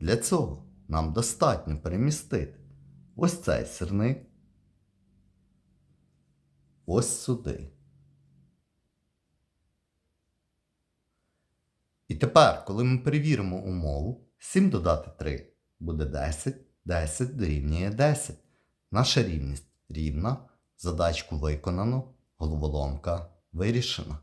Для цього нам достатньо перемістити ось цей сирник ось сюди. І тепер, коли ми перевіримо умову, 7 додати 3 буде 10, 10 дорівнює 10. Наша рівність рівна, задачку виконано, головоломка вирішена.